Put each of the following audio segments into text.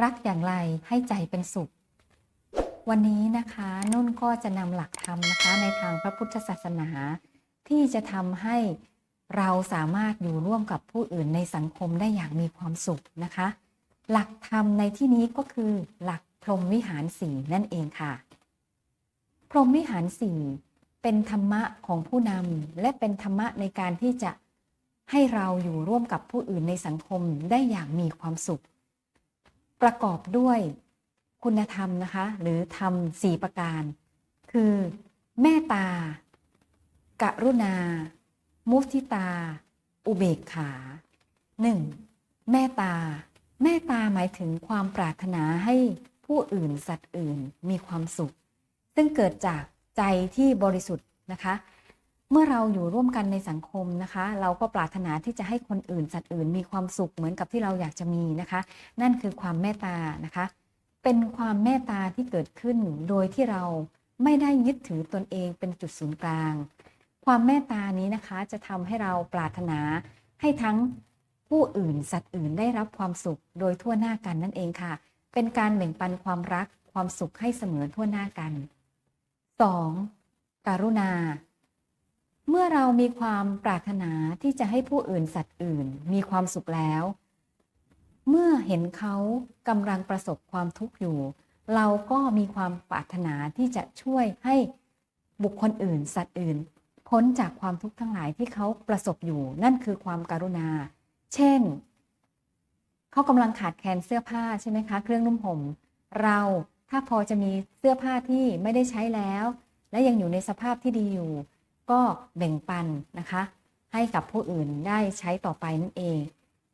รักอย่างไรให้ใจเป็นสุข วันนี้นะคะนุ่นก็จะนำหลักธรรมนะคะ ในทางพระพุทธศาสนา ที่จะทำให้เราสามารถอยู่ร่วมกับผู้อื่นในสังคมได้อย่างมีความสุขนะคะ หลักธรรมในที่นี้ก็คือหลักพรหมวิหารสี่นั่นเองค่ะ พรหมวิหารสี่เป็นธรรมะของผู้นำและเป็นธรรมะในการที่จะให้เราอยู่ร่วมกับผู้อื่นในสังคมได้อย่างมีความสุข ประกอบด้วยคุณธรรมนะคะ หรือธรรมสี่ประการ คือเมตตา กรุณา มุทิตา อุเบกขา 1. เมตตา เมตตาหมายถึงความปรารถนาให้ผู้อื่นสัตว์อื่นมีความสุข ซึ่งเกิดจากใจที่บริสุทธิ์นะคะ เมื่อเราอยู่ร่วมกันในสังคมนะคะ เราก็ปรารถนาที่จะให้คนอื่นสัตว์อื่น มีความสุขเหมือนกับที่เราอยากจะมีนะคะ นั่นคือความเมตตานะคะ เป็นความเมตตาที่เกิดขึ้น โดยที่เราไม่ได้ยึดถือตนเองเป็นจุดศูนย์กลาง ความเมตตานี้นะคะจะทำให้เราปรารถนาให้ทั้งผู้อื่นสัตว์อื่นได้รับความสุขโดยทั่วหน้ากันนั่นเองค่ะ เป็นการแบ่งปันความรักความสุขให้เสมอทั่วหน้ากัน 2. การุณา เมื่อเรามีความปรารถนาที่จะให้ผู้อื่นสัตว์อื่น มีความสุขแล้ว เมื่อเห็นเขากำลังประสบความทุกข์อยู่ เราก็มีความปรารถนาที่จะช่วยให้บุคคลอื่น สัตว์อื่น พ้นจากความทุกข์ทั้งหลายที่เขาประสบอยู่ นั่นคือความการุณา เช่น เขากำลังขาดแคลนเสื้อผ้าใช่ไหมคะ เครื่องนุ่มห่มเราถ้าพอจะมีเสื้อผ้าที่ไม่ได้ใช้แล้ว และยังอยู่ในสภาพที่ดีอยู่ ก็แบ่งปันนะคะ ให้กับผู้อื่นได้ใช้ต่อไปนั่นเอง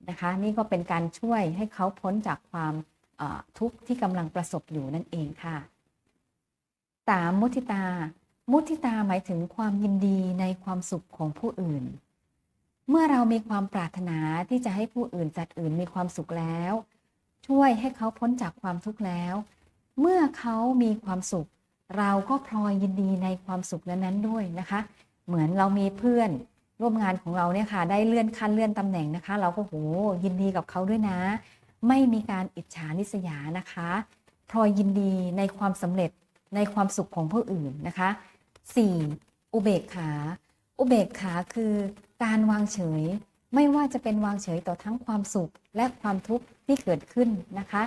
นะคะ นี่ก็เป็นการช่วยให้เขาพ้นจากความทุกข์ที่กำลังประสบอยู่นั่นเองค่ะสามมุทิตา มุทิตาหมายถึงความยินดีในความสุขของผู้อื่น เมื่อเรามีความปรารถนาที่จะให้ผู้อื่นจัดอื่นมีความสุขแล้ว ช่วยให้เขาพ้นจากความทุกข์แล้ว เมื่อเขามีความสุข เราก็พลอยยินดีในความสุขนั้นๆด้วยนะคะ เหมือนเรามีเพื่อนร่วมงานของเราเนี่ยค่ะ ได้เลื่อนขั้นเลื่อนตำแหน่งนะคะ เราก็โหยินดีกับเขาด้วยนะ ไม่มีการอิจฉาริษยานะคะพลอยยินดีในความสำเร็จในความสุขของผู้อื่นนะคะ 4. อุเบกขา อุเบกขาคือการวางเฉย ไม่ว่าจะเป็นวางเฉยต่อทั้งความสุขและความทุกข์ที่เกิดขึ้นนะคะ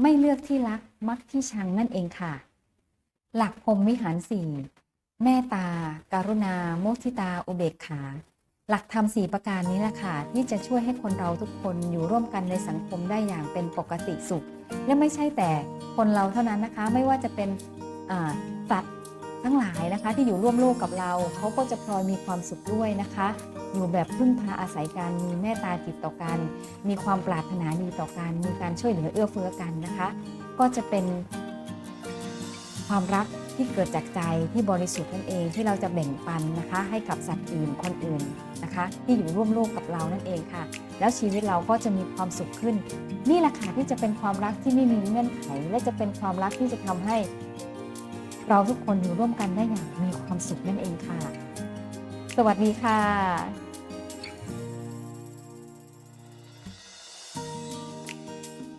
ไม่เลือกที่รักมักที่ชังนั่นเองค่ะ หลักพรมวิหารสี่ เมตตาการุณา มุทิตา อุเบกขา หลักธรรมสี่ประการนี้แหละค่ะที่จะช่วยให้คนเราทุกคนอยู่ร่วมกันในสังคมได้อย่างเป็นปกติสุข และไม่ใช่แต่คนเราเท่านั้นนะคะ ไม่ว่าจะเป็นสัตว์ทั้งหลายนะคะ ที่อยู่ร่วมโลกกับเราเขาก็จะพลอยมีความสุขด้วยนะคะ อยู่แบบพึ่งพาอาศัยกันมีเมตตาจิตต่อกัน มีความปรารถนาดีต่อกัน มีการช่วยเหลือเอื้อเฟื้อกันนะคะ ก็จะเป็นความรัก ที่เกิดจากใจที่บริสุทธิ์นั่นเองที่เราจะแบ่งปันนะคะ ให้กับสัตว์อื่นคนอื่นนะคะ ที่อยู่ร่วมโลกกับเรานั่นเองค่ะ แล้วชีวิตเราก็จะมีความสุขขึ้น นี่แหละค่ะที่จะเป็นความรักที่ไม่มีเงื่อนไข และจะเป็นความรักที่จะทำให้ เราทุกคนอยู่ร่วมกันได้อย่างมีความสุขนั่นเองค่ะ สวัสดีค่ะ